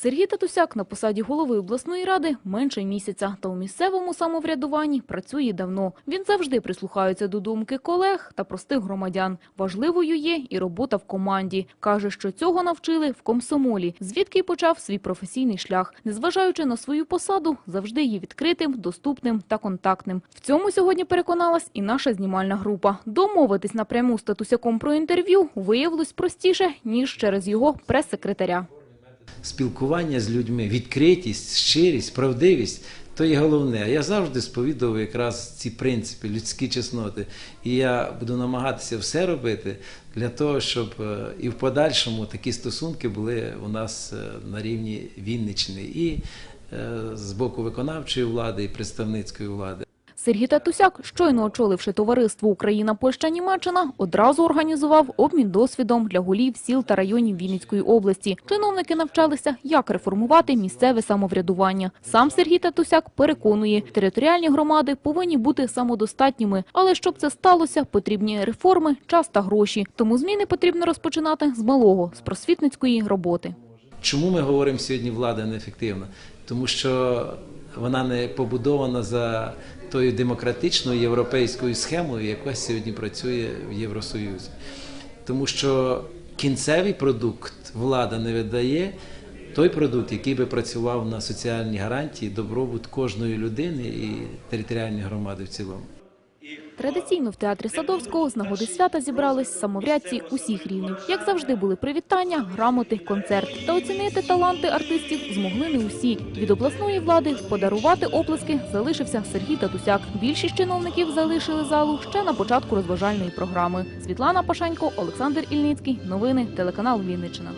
Сергій Татусяк на посаді голови обласної ради менше місяця, та у місцевому самоврядуванні працює давно. Він завжди прислухається до думки колег та простих громадян. Важливою є і робота в команді. Каже, що цього навчили в комсомолі, звідки й почав свій професійний шлях. Незважаючи на свою посаду, завжди є відкритим, доступним та контактним. В цьому сьогодні переконалась і наша знімальна група. Домовитись напряму з Татусяком про інтерв'ю виявилось простіше, ніж через його прес-секретаря. Спілкування з людьми, відкритість, щирість, правдивість то є головне. Я завжди сповідував якраз ці принципи, людські чесноти. І я буду намагатися все робити для того, щоб е, і в подальшому такі стосунки були у нас е, на рівні Вінниччини і е, з боку виконавчої влади, і представницької влади. Сергій Татусяк, щойно очоливши товариство Україна, Польща, Німеччина, одразу організував обмін досвідом для голів сіл та районів Вінницької області. Чиновники навчалися, як реформувати місцеве самоврядування. Сам Сергій Татусяк переконує, територіальні громади повинні бути самодостатніми, але щоб це сталося, потрібні реформи, час та гроші. Тому зміни потрібно розпочинати з малого, з просвітницької роботи. Чому ми говоримо сьогодні влада неефективна? Тому що вона не побудована за тою демократичною європейською схемою, яка сьогодні працює в Євросоюзі. Тому що кінцевий продукт влада не видає той продукт, який би працював на соціальні гарантії, добробут кожної людини і територіальної громади в цілому. Традиційно в театрі Садовського з нагоди свята зібрались самоврядці усіх рівнів. Як завжди, були привітання, грамоти, концерт. Та оцінити таланти артистів змогли не усі. Від обласної влади подарувати оплески залишився Сергій Татусяк. Більшість чиновників залишили залу ще на початку розважальної програми. Світлана Пашенько, Олександр Ільницький. Новини телеканал Вінниччина.